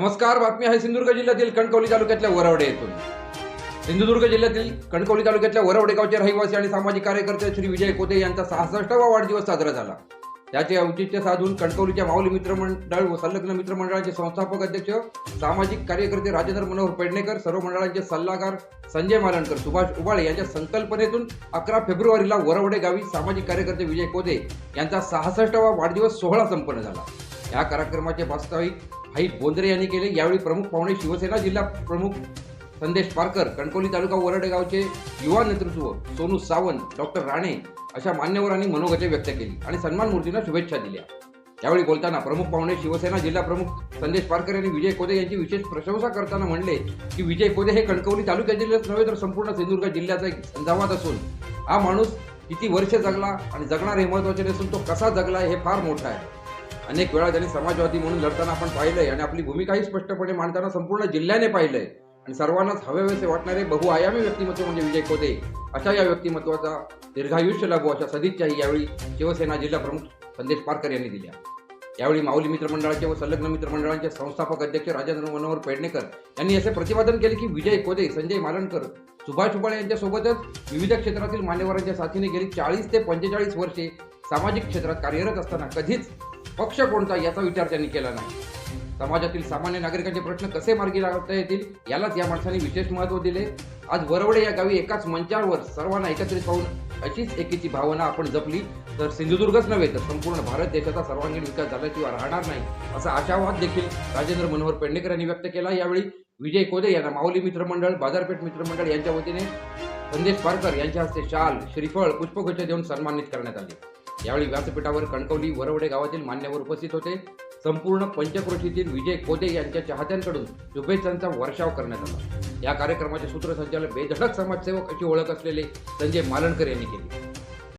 नमस्कार बातमी आहे सिंधुदुर्ग जिल्ह्यातील कणकवली तालुक्यातल्या वरवडे येथून. सिंधुदुर्ग जिल्ह्यातील कणकवली तालुक्यातल्या वरवडे गावचे रहिवासी आणि सामाजिक कार्यकर्ते श्री विजय कोते यांचा सहासष्टावा वाढदिवस साजरा झाला. त्याचे औचित्य साधून कणकवलीच्या माऊली मित्रमंडळ व संलग्न मित्रमंडळाचे संस्थापक अध्यक्ष सामाजिक कार्यकर्ते राजेंद्र मनोहर पेडणेकर सर्व मंडळांचे सल्लागार संजय मालणकर सुभाष उबाळे यांच्या संकल्पनेतून अकरा फेब्रुवारीला वरवडे गावी सामाजिक कार्यकर्ते विजय कोते यांचा सहासष्टावा वाढदिवस सोहळा संपन्न झाला. या कार्यक्रमाचे वास्तविक हाई बोंद्रे यांनी केले. यावेळी प्रमुख पाहुणे शिवसेना जिल्हा प्रमुख संदेश पारकर कणकोली तालुका वरडेगावचे युवा नेतृत्व सोनू सावंत डॉक्टर राणे अशा मान्यवरांनी मनोगते व्यक्त केली आणि सन्मान मूर्तींना शुभेच्छा दिल्या. यावेळी बोलताना प्रमुख पाहुणे शिवसेना जिल्हा प्रमुख संदेश पारकर यांनी विजय कोदे यांची विशेष प्रशंसा करताना म्हणले की विजय कोदे हे कणकवली तालुक्यातीलच नव्हे तर संपूर्ण सिंधुदुर्ग जिल्ह्याचा एक संधावात असून हा माणूस किती वर्ष जगला आणि जगणार हे महत्त्वाचे नसून तो कसा जगला हे फार मोठा आहे. अनेक वेळा त्यांनी समाजवादी म्हणून लढताना आपण पाहिलंय आणि आपली भूमिकाही स्पष्टपणे मांडताना संपूर्ण जिल्ह्याने पाहिलंय. आणि सर्वांनाच हवेवेसे वाटणारे बहुआयामी व्यक्तिमत्व म्हणजे विजय कोते अशा या व्यक्तिमत्वाचा दीर्घायुष्य लाभो अशा सदिच्छाही यावेळी शिवसेना जिल्हा प्रमुख संदेश पारकर यांनी दिल्या. यावेळी माऊली मित्रमंडळाचे व संलग्न मित्रमंडळांचे संस्थापक अध्यक्ष राजेंद्र मनोहर पेडणेकर यांनी असे प्रतिपादन केले की विजय कोदे संजय मालणकर सुभाष उबाळे यांच्यासोबतच विविध क्षेत्रातील मान्यवरांच्या साथीने गेली चाळीस ते पंचेचाळीस वर्षे सामाजिक क्षेत्रात कार्यरत असताना कधीच पक्ष कोणता याचा विचार त्यांनी केला नाही. समाजातील सामान्य नागरिकांचे प्रश्न कसे मार्गी लावता येतील यालाच या माणसाने विशेष महत्त्व दिले. आज वरवडे या गावी एकाच मंचावर सर्वांना एकत्रित पाहून अशीच एकीची भावना आपण जपली तर सिंधुदुर्गच नव्हे तर संपूर्ण भारत देशाचा सर्वांगीण विकास झाल्याशिवाय राहणार नाही असा आशावाद देखील राजेंद्र मनोहर पेडणेकर यांनी व्यक्त केला. यावेळी विजय कोदे यांना माऊली मित्रमंडळ बाजारपेठ मित्रमंडळ यांच्या वतीने संदेश पारकर यांच्या हस्ते शाल श्रीफळ पुष्पगुच्छ देऊन सन्मानित करण्यात आले. यावेळी व्यासपीठावर कणकवली वरवडे गावातील मान्यवर उपस्थित होते. संपूर्ण पंचक्रोशीतील विजय कोदे यांच्या चाहत्यांकडून शुभेच्छांचा वर्षाव करण्यात आला. या कार्यक्रमाचे सूत्रसंचालक बेधडक समाजसेवक अशी ओळख असलेले संजय मालणकर यांनी केली.